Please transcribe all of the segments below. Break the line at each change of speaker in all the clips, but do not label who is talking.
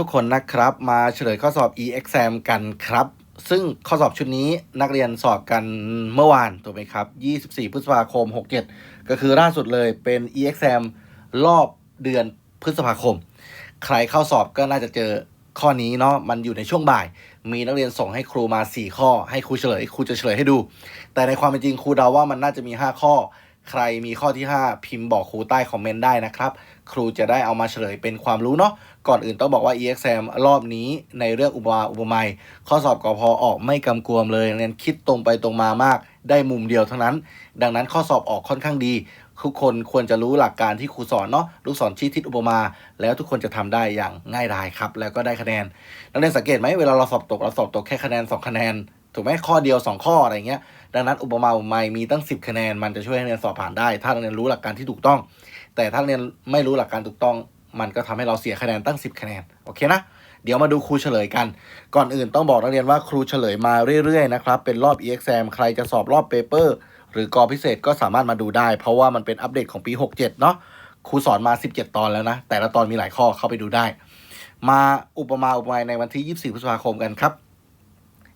ทุกคนนะครับมาเฉลยข้อสอบ e-exam กันครับ ซึ่งข้อสอบชุดนี้นักเรียนสอบกันเมื่อวานถูกไหมครับ 24 พฤษภาคม 67 ก็คือล่าสุดเลยเป็น e-exam รอบเดือนพฤษภาคม ใครเข้าสอบก็น่าจะเจอข้อนี้เนาะมันอยู่ในช่วงบ่าย มีนักเรียนส่งให้ครูมา 4 ข้อ ให้ครูเฉลยครูจะเฉลยให้ดู แต่ในความเป็นจริงครูเดาว่ามันน่าจะมี 5 ข้อ ใครมีข้อที่ 5 พิมพ์บอกครูใต้คอมเมนต์ได้นะครับ ครูจะได้เอามาเฉลยเป็นความรู้เนาะก่อนอื่นต้องบอกว่า EXAM รอบนี้ในเรื่องอุปมาอุปไมยข้อสอบกอพอออกไม่กำกวมเลยเรียนคิดตรงไปตรงมามาก ได้มุมเดียวเท่านั้น ดังนั้นข้อสอบออกค่อนข้างดีทุกคนควรจะรู้หลักการที่ครูสอนเนาะลูกศรชี้ทิศอุปมา แล้วทุกคนจะทำได้อย่างง่ายดายครับ แล้วก็ได้คะแนนนักเรียนสังเกตไหมเวลาเราสอบตกเราสอบตกแค่คะแนน 2 คะแนน ถูกไหมข้อเดียว 2 ข้ออะไรเงี้ยดังนั้นอุปมาอุปไมยมีตั้ง 10 คะแนน มันจะช่วยให้นักเรียนสอบผ่านได้ ถ้าเรียนรู้หลักการที่ถูกต้อง แต่ถ้าเรียนไม่รู้หลักการถูกต้อง มันก็ทำให้เราเสียคะแนนตั้ง 10 คะแนนโอเคนะเดี๋ยวมาดูครูเฉลยกัน ก่อนอื่นต้องบอกนักเรียนว่าครูเฉลยมาเรื่อยๆนะครับเป็นรอบ e-exam ใครจะสอบรอบเปเปอร์หรือกอพิเศษก็สามารถมาดูได้ เพราะว่ามันเป็นอัปเดตของปี 67 เนาะครูสอนมา 17 ตอนแล้วนะ แต่ละตอนมีหลายข้อเข้าไปดูได้ มาอุปมาอุปไมยในวันที่ 24 พฤษภาคมกันครับ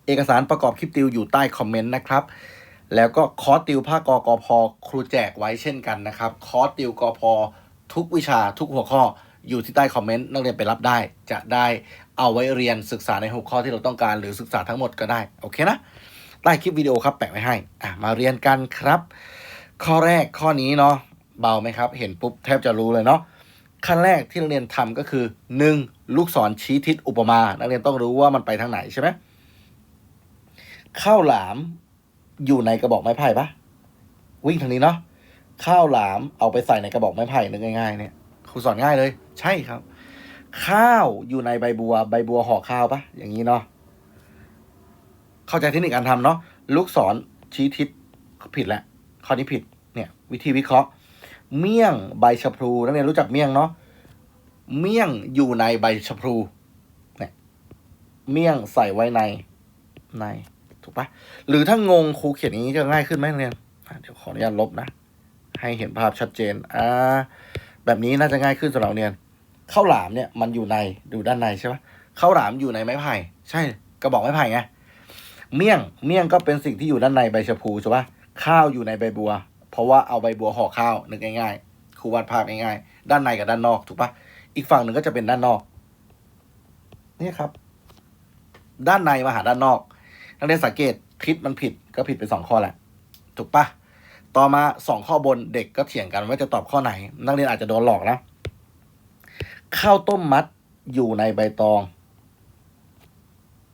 เอกสารประกอบคลิปติวอยู่ใต้คอมเมนต์นะครับ แล้วก็คอร์สติวภาคกกพครูแจกไว้เช่นกันนะครับ คอร์สติวกพทุกวิชาทุกหัวข้ออยู่ที่ใต้คอมเมนต์นักเรียนไปรับได้ จะได้เอาไว้เรียนศึกษาในหัวข้อที่เราต้องการหรือศึกษาทั้งหมดก็ได้โอเคนะใต้คลิปวิดีโอครับแปะไว้ให้อะมาเรียนกันครับ ข้อแรกข้อนี้เนาะเบาไหมครับ เห็นปุ๊บแทบจะรู้เลยเนาะขั้นแรกที่นักเรียนทำก็คือ 1. ลูกศรชี้ทิศอุปมา นักเรียนต้องรู้ว่ามันไปทางไหนใช่ไหม ข้าวหลามอยู่ในกระบอกไม้ไผ่ปะวิ่งทางนี้เนาะข้าวหลามเอาไปใส่ในกระบอกไม้ไผ่นึกง่ายๆเนี่ยครูสอนง่ายเลย ใช่ครับ ข้าวอยู่ในใบบัว ใบบัวห่อข้าวปะอย่างนี้เนาะเข้าใจเทคนิคการทำเนาะลูกศรชี้ทิศผิดแล้วข้อนี้ผิดเนี่ย วิธีวิเคราะห์ เมี่ยงใบชะพลูนักเรียนรู้จักเมี่ยงเนาะเมี่ยงอยู่ในใบชะพลูเนี่ยเมี่ยงใส่ไว้ในใน ถูกปะหรือถ้างงครูเขียนอย่างนี้จะง่ายขึ้นไหมนักเรียนเดี๋ยวขออนุญาตลบนะ ให้เห็นภาพชัดเจนอ่าแบบนี้น่าจะง่ายขึ้นสำหรับเรียนข้าวหลามเนี่ยมันอยู่ในดูด้านในใช่ปะข้าวหลามอยู่ในไม้ไผ่ใช่กระบอกไม้ไผ่ไงเมี่ยงเมี่ยงก็เป็นสิ่งที่อยู่ด้านในใบชะพูใช่ปะข้าวอยู่ในใบบัว เพราะว่าเอาใบบัวห่อข้าวนึกง่ายๆครูวาดภาพง่ายๆด้านในกับด้านนอกถูกปะอีกฝั่งหนึ่งก็จะเป็นด้านนอกนี่ครับ ด้านในมาหาด้านนอก นักเรียนสังเกตทิศมันผิดก็ผิดไปสองข้อแหละถูกปะต่อมาสองข้อบนเด็กก็เถียงกันว่าจะตอบข้อไหน นักเรียนอาจจะโดนหลอกนะข้าวต้มมัดอยู่ในใบตอง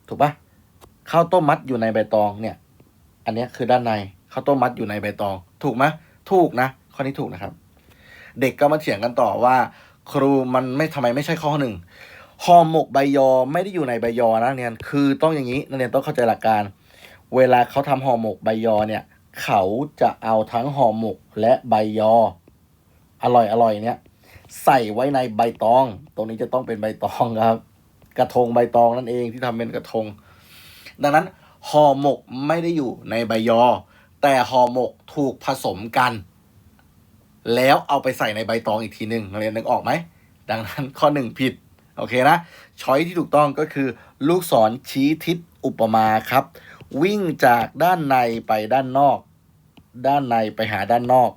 ถูกปะข้าวต้มมัดอยู่ในใบตองเนี่ย อันนี้คือด้านในข้าวต้มมัดอยู่ในใบตอง ถูกไหมถูกนะข้อนี้ถูกนะครับ เด็กก็มาเถียงกันต่อว่า ครูมันไม่ทำไมไม่ใช่ข้อหนึ่ง ห่อหมกใบยอไม่ได้อยู่ในใบยอนะนักเรียนคือต้องอย่างนี้นักเรียนต้องเข้าใจหลักการ เวลาเขาทำห่อหมกใบยอเนี่ย เขาจะเอาทั้งห่อหมกและใบยอ อร่อยอร่อยเนี่ยใส่ไว้ในใบตอง ตรงนี้จะต้องเป็นใบตองครับ กระทงใบตองนั่นเองที่ทำเป็นกระทง ดังนั้นห่อหมกไม่ได้อยู่ในใบยอ แต่ห่อหมกถูกผสมกัน แล้วเอาไปใส่ในใบตองอีกทีหนึ่งนักเรียนนึกออกไหม ดังนั้นข้อหนึ่งผิด โอเคนะช้อยที่ถูกต้องก็คือ ลูกศรชี้ทิศอุปมาครับ วิ่งจากด้านในไปด้านนอก ด้านในไปหาด้านนอก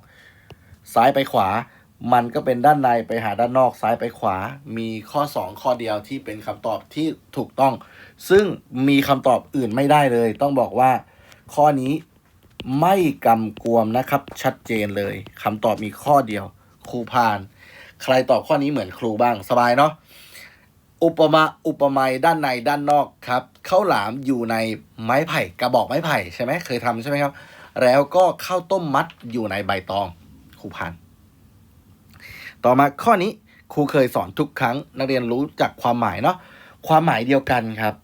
ซ้ายไปขวา มันก็เป็นด้านในไปหาด้านนอกซ้ายไปขวา มีข้อ 2 ข้อเดียวที่เป็นคำตอบที่ถูกต้อง ซึ่งมีคำตอบอื่นไม่ได้เลย ต้องบอกว่า ข้อนี้ไม่กำกวมนะครับ ชัดเจนเลยคำตอบมีข้อเดียว ครูพาน ใครตอบข้อนี้เหมือนครูบ้างสบายเนาะ อุปมาอุปไมยด้านในด้านนอกครับข้าวหลามอยู่ในไม้ไผ่กระบอกไม้ไผ่ใช่ไหมเคยทำใช่ไหมครับ แล้วก็ข้าวต้มมัดอยู่ในใบตองครูพานต่อมาข้อนี้ครูเคยสอนทุกครั้ง นักเรียนรู้จักความหมายเนาะความหมายเดียวกันครับ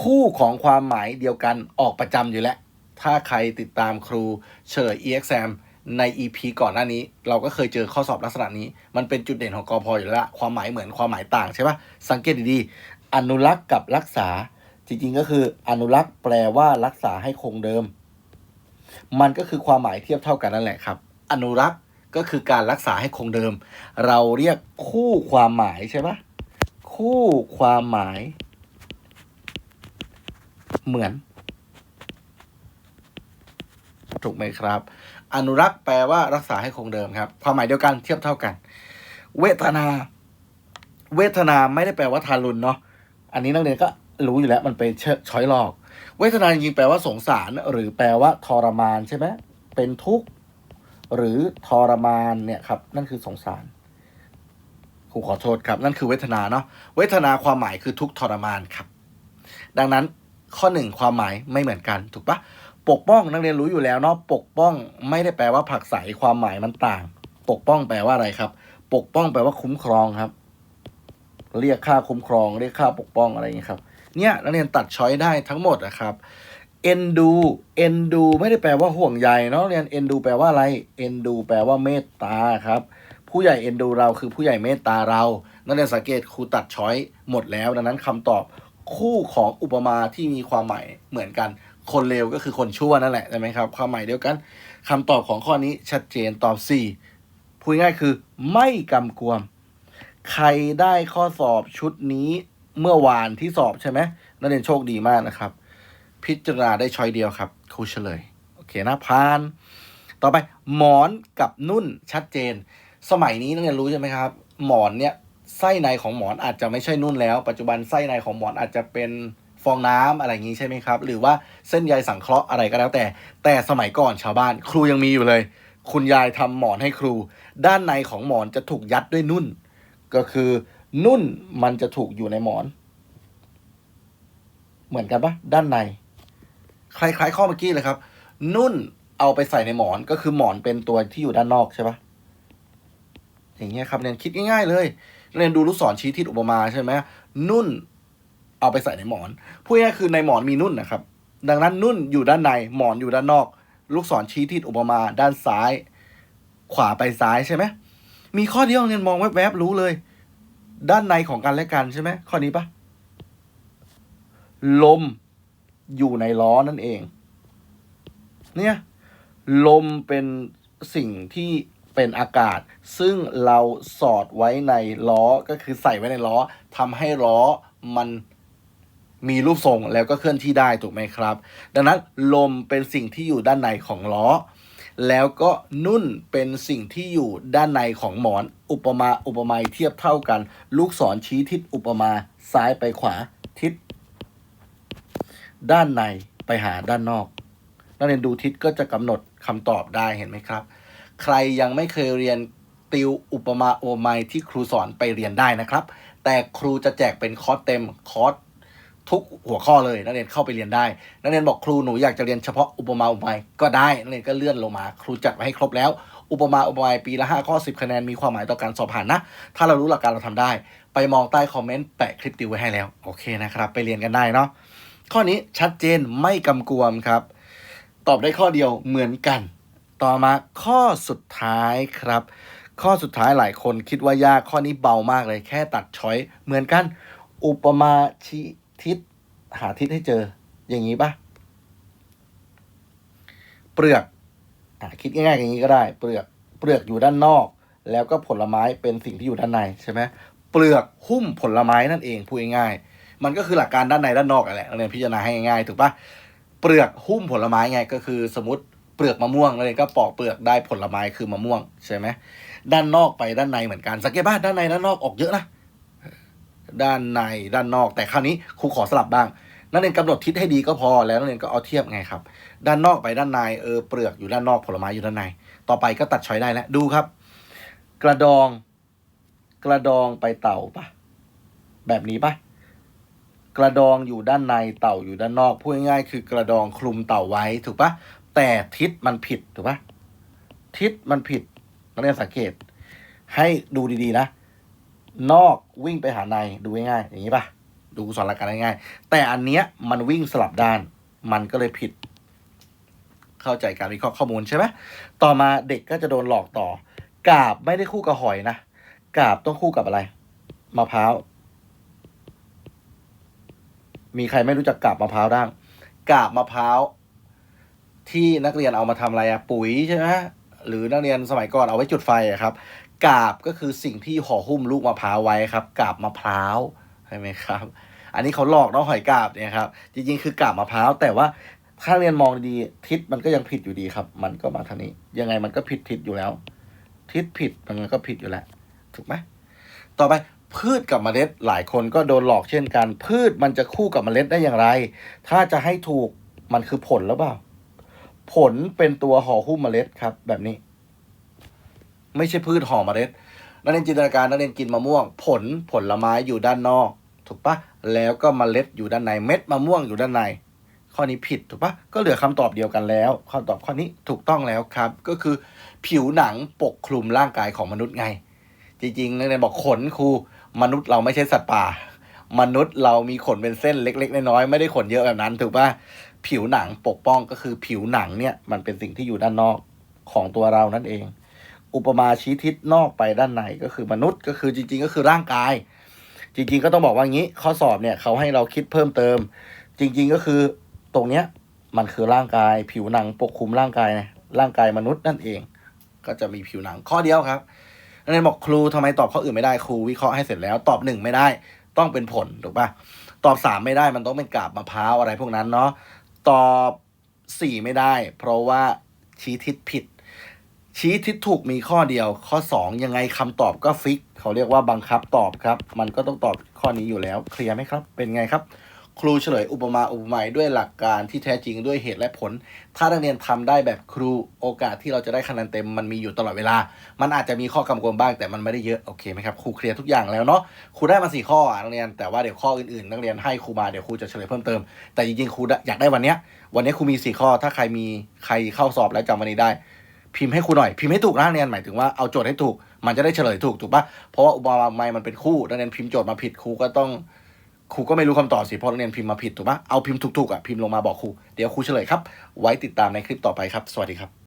คู่ของความหมายเดียวกันออกประจำอยู่แล้ว ถ้าใครติดตามครูเฉลย EXAM ใน EP ก่อนหน้านี้ เราก็เคยเจอข้อสอบลักษณะนี้ มันเป็นจุดเด่นของกอพออยู่แล้วความหมายเหมือนความหมายต่างใช่ปะสังเกตดีๆอนุรักษ์กับรักษา จริงๆก็คือ อนุรักษ์แปลว่ารักษาให้คงเดิม มันก็คือความหมายเทียบเท่ากันนั่นแหละครับ อนุรักษ์ก็คือการรักษาให้คงเดิม เราเรียกคู่ความหมายใช่ปะคู่ความหมาย เหมือน ถูกไหมครับ อนุรักษ์แปลว่ารักษาให้คงเดิมครับ ความหมายเดียวกันเทียบเท่ากัน เวทนา เวทนาไม่ได้แปลว่าทารุณเนาะอันนี้นักเรียนก็รู้อยู่แล้วมันเป็นชช้อยหลอก เวทนาจริงแปลว่าสงสาร หรือแปลว่าทรมานใช่ไหมเป็นทุกข์หรือทรมานเนี่ยครับ นั่นคือสงสารครูขอโทษครับ นั่นคือเวทนาเนาะเวทนาความหมายคือทุกข์ทรมานครับ ดังนั้นข้อหนึ่งความหมายไม่เหมือนกันถูกปะ ปกป้องนักเรียนรู้อยู่แล้วเนาะปกป้องไม่ได้แปลว่าผักไสความหมายมันต่าง ปกป้องแปลว่าอะไรครับ ปกป้องแปลว่าคุ้มครองครับ เรียกค่าคุ้มครอง เรียกค่าปกป้องอะไรอย่างนี้ครับ เนี่ยนักเรียนตัดช้อยได้ทั้งหมดนะครับเอ็นดูเอ็นดูไม่ได้แปลว่าห่วงใยเนาะเรียนเอ็นดูแปลว่าอะไรเอ็นดูแปลว่าเมตตาครับ ผู้ใหญ่เอ็นดูเราคือผู้ใหญ่เมตตาเรา นักเรียนสังเกตครูตัดช้อยหมดแล้ว ดังนั้นคำตอบคู่ของอุปมาที่มีความหมายเหมือนกัน คนเลวก็คือคนชั่วนั่นแหละใช่ไหมครับ ความหมายเดียวกันคำตอบของข้อนี้ชัดเจนตอบ 4 พูดง่ายคือ ไม่กำกวม ใครได้ข้อสอบชุดนี้เมื่อวานที่สอบใช่ไหมนักเรียนโชคดีมากนะครับ พิจารณาได้ช้อยเดียวครับครูเฉลย โอเคนะพาน ต่อไปหมอนกับนุ่นชัดเจน สมัยนี้นักเรียนรู้ใช่ไหมครับ หมอนเนี่ยไส้ในของหมอนอาจจะไม่ใช่นุ่นแล้ว ปัจจุบันไส้ในของหมอนอาจจะเป็น ฟองน้ำอะไรอย่างนี้ใช่ไหมครับ หรือว่าเส้นใยสังเคราะห์อะไรก็แล้วแต่ แต่สมัยก่อนชาวบ้าน ครูยังมีอยู่เลย คุณยายทำหมอนให้ครู ด้านในของหมอนจะถูกยัดด้วยนุ่น ก็คือนุ่นมันจะถูกอยู่ในหมอน เหมือนกันปะด้านใน คล้ายๆข้อเมื่อกี้เลยครับ นุ่นเอาไปใส่ในหมอนก็คือหมอนเป็นตัวที่อยู่ด้านนอกใช่ปะอย่างเงี้ยครับเรียนคิดง่ายๆเลย เรียนดูลูกศรชี้ทิศอุปมาใช่ไหมนุ่น เอาไปใส่ในหมอนพูดง่ายคือในหมอนมีนุ่นนะครับ ดังนั้นนุ่นอยู่ด้านในหมอนอยู่ด้านนอก ลูกศรชี้ทิศอุปมาด้านซ้าย ขวาไปซ้ายใช่ไหมมีข้อเดียวเรียนมองแวบๆรู้เลย ด้านในของกันและกันใช่ไหมข้อนี้ปะลมอยู่ในล้อนั่นเอง เนี่ย ลมเป็นสิ่งที่เป็นอากาศ ซึ่งเราสอดไว้ในล้อก็คือใส่ไว้ในล้อทำให้ล้อมัน มีรูปทรงแล้วก็เคลื่อนที่ได้ถูกไหมครับ ดังนั้นลมเป็นสิ่งที่อยู่ด้านในของล้อ แล้วก็นุ่นเป็นสิ่งที่อยู่ด้านในของหมอน อุปมาอุปไมยเทียบเท่ากัน ลูกศรชี้ทิศอุปมาซ้ายไปขวาทิศ ด้านในไปหาด้านนอกนักเรียนดูทิศก็จะกำหนดคำตอบได้เห็นไหมครับ ใครยังไม่เคยเรียนติวอุปมาอุปไมยที่ครูสอนไปเรียนได้นะครับ แต่ครูจะแจกเป็นคอร์สเต็มคอร์ส ทุกหัวข้อเลย นักเรียนเข้าไปเรียนได้ นักเรียนบอกครูหนูอยากจะเรียนเฉพาะอุปมาอุปไมยก็ได้ นักเรียนก็เลื่อนลงมา ครูจัดไว้ให้ครบแล้ว อุปมาอุปไมยปีละ5ข้อ 10 คะแนนมีความหมายต่อการสอบผ่านนะ ถ้าเรารู้หลักการเราทำได้ ไปมองใต้คอมเมนต์แปะคลิปติวไว้ให้แล้ว โอเคนะครับ ไปเรียนกันได้เนาะ ข้อนี้ชัดเจนไม่กำกวมครับ ตอบได้ข้อเดียวเหมือนกัน ต่อมาข้อสุดท้ายครับ ข้อสุดท้ายหลายคนคิดว่ายากข้อนี้เบามากเลยแค่ตัดช้อยเหมือนกัน อุปมาชี หาทิศให้เจอ อย่างนี้ปะเปลือกอคิดง่ายๆอย่างนี้ก็ได้ เปลือกเปลือกอยู่ด้านนอก แล้วก็ผลไม้เป็นสิ่งที่อยู่ด้านในใช่ไหมเปลือกหุ้มผลไม้นั่นเองพูดง่ายๆมันก็คือหลักการด้านในด้านนอกนั่นแหละเราเรียนพิจารณาให้ง่ายๆถูกปะเปลือกหุ้มผลไม้ไงก็คือสมมติเปลือกมะม่วงเราเรียก็ปอกเปลือกได้ผลไม้คือมะม่วงใช่ไหมด้านนอกไปด้านในเหมือนกันสังเกตบ้าด้านในด้านนอกออกเยอะนะด้านในด้านนอกแต่คราวนี้ครูขอสลับบ้าง นักเรียนกำหนดทิศให้ดีก็พอแล้วนักเรียนก็เอาเทียบไงครับ ด้านนอกไปด้านในเออเปลือกอยู่ด้านนอกผลไม้อยู่ด้านใน ต่อไปก็ตัดช้อยได้แล้วดูครับ กระดอง กระดองไปเต่าปะแบบนี้ปะกระดองอยู่ด้านในเต่าอยู่ด้านนอกพูดง่ายๆคือกระดองคลุมเต่าไว้ถูกปะแต่ทิศมันผิดถูกปะทิศมันผิดนักเรียนสังเกต ให้ดูดีๆนะ นอกวิ่งไปหาในดูง่ายๆอย่างนี้ปะ ดูสอนหลักการง่ายๆแต่อันเนี้ยมันวิ่งสลับด้าน มันก็เลยผิด เข้าใจการวิเคราะห์ข้อมูลใช่ไหมต่อมาเด็กก็จะโดนหลอกต่อกาบไม่ได้คู่กับหอยนะกาบต้องคู่กับอะไรมะพร้าวมีใครไม่รู้จักกาบมะพร้าวบ้างกาบมะพร้าวที่นักเรียนเอามาทำอะไรอะปุ๋ยใช่ไหมหรือนักเรียนสมัยก่อนเอาไว้จุดไฟอะครับกาบก็คือสิ่งที่ห่อหุ้มลูกมะพร้าวไว้ครับ กาบมะพร้าว ใช่ไหมครับ อันนี้เขาหลอกเนาะหอยกาบเนี่ยครับ จริง ๆ คือกาบมะพร้าวแต่ว่าถ้าเรียนมองดีทิศมันก็ยังผิดอยู่ดีครับ มันก็มาทางนี้ ยังไงมันก็ผิดทิศอยู่แล้ว ทิศผิดมันก็ผิดอยู่แล้ว ถูกไหมต่อไปพืชกับเมล็ดหลายคนก็โดนหลอกเช่นกัน พืชมันจะคู่กับเมล็ดได้อย่างไร ถ้าจะให้ถูกมันคือผลแล้วเปล่า ผลเป็นตัวห่อหุ้มเมล็ดครับ แบบนี้ ไม่ใช่พืชห่อเมล็ด นักเรียนจินตนาการนักเรียนกินมะม่วง ผลผลไม้อยู่ด้านนอก ถูกปะแล้วก็เมล็ดอยู่ด้านในเม็ดมะม่วงอยู่ด้านใน ข้อนี้ผิดถูกปะก็เหลือคำตอบเดียวกันแล้วคำตอบข้อนี้ถูกต้องแล้วครับ ก็คือผิวหนังปกคลุมร่างกายของมนุษย์ไง จริงๆนักเรียนบอกขนครูมนุษย์เราไม่ใช่สัตว์ป่า มนุษย์เรามีขนเป็นเส้นเล็ก ๆ น้อยๆไม่ได้ขนเยอะแบบนั้น ถูกปะผิวหนังปกป้องก็คือผิวหนังเนี่ยมันเป็นสิ่งที่อยู่ด้านนอกของตัวเรานั่นเอง อุปมาชี้ทิศนอกไปด้านในก็คือมนุษย์ก็คือจริง ๆ ก็คือร่างกาย จริง ๆ ก็ต้องบอกว่างี้ข้อสอบเนี่ยเขาให้เราคิดเพิ่มเติม จริง ๆ ก็คือตรงเนี้ยมันคือร่างกายผิวหนังปกคลุมร่างกายนะร่างกายมนุษย์นั่นเอง ก็จะมีผิวหนังข้อเดียวครับนักเรียนบอกครูทำไมตอบข้ออื่นไม่ได้ครูวิเคราะห์ให้เสร็จแล้วตอบหนึ่งไม่ได้ ต้องเป็นผลถูกปะตอบสามไม่ได้มันต้องเป็นกาบมะพร้าวอะไรพวกนั้นเนาะตอบสี่ไม่ได้ เพราะว่าชี้ทิศผิด ชี้ทิศถูกมีข้อเดียว ข้อ 2 ยังไงคำตอบก็ฟิก เขาเรียกว่าบังคับตอบครับ มันก็ต้องตอบข้อนี้อยู่แล้วเคลียร์ไหมครับ เป็นไงครับ ครูเฉลยอุปมาอุปไมยด้วยหลักการที่แท้จริงด้วยเหตุและผล ถ้านักเรียนทำได้แบบครูโอกาสที่เราจะได้คะแนนเต็มมันมีอยู่ตลอดเวลา มันอาจจะมีข้อกำกวมบ้างแต่มันไม่ได้เยอะโอเคไหมครับครูเคลียร์ทุกอย่างแล้วเนาะครูได้มาสี่ข้อนักเรียนแต่ว่าเดี๋ยวข้ออื่นๆ นักเรียนให้ครูมาเดี๋ยวครูจะเฉลยเพิ่มเติมแต่จริงๆครูอยากได้วันเนี้ยวันนี้ครูมีสี่ข้อถ้าใครมีใครเข้าสอบแล้วจำวันนี้ได้ พิมพ์ให้ครูหน่อยพิมพ์ให้ถูกนะนักเรียนหมายถึงว่าเอาโจทย์ให้ถูก มันจะได้เฉลยถูกถูกปะเพราะว่าอุปมาไม่มันเป็นคู่นักเรียนพิมพ์โจทย์มาผิดครูก็ต้องครูก็ไม่รู้คำตอบสิเพราะนักเรียนพิมพ์มาผิดถูกปะเอาพิมพ์ถูกๆอะพิมพ์ลงมาบอกครูเดี๋ยวครูเฉลยครับ ไว้ติดตามในคลิปต่อไปครับ สวัสดีครับ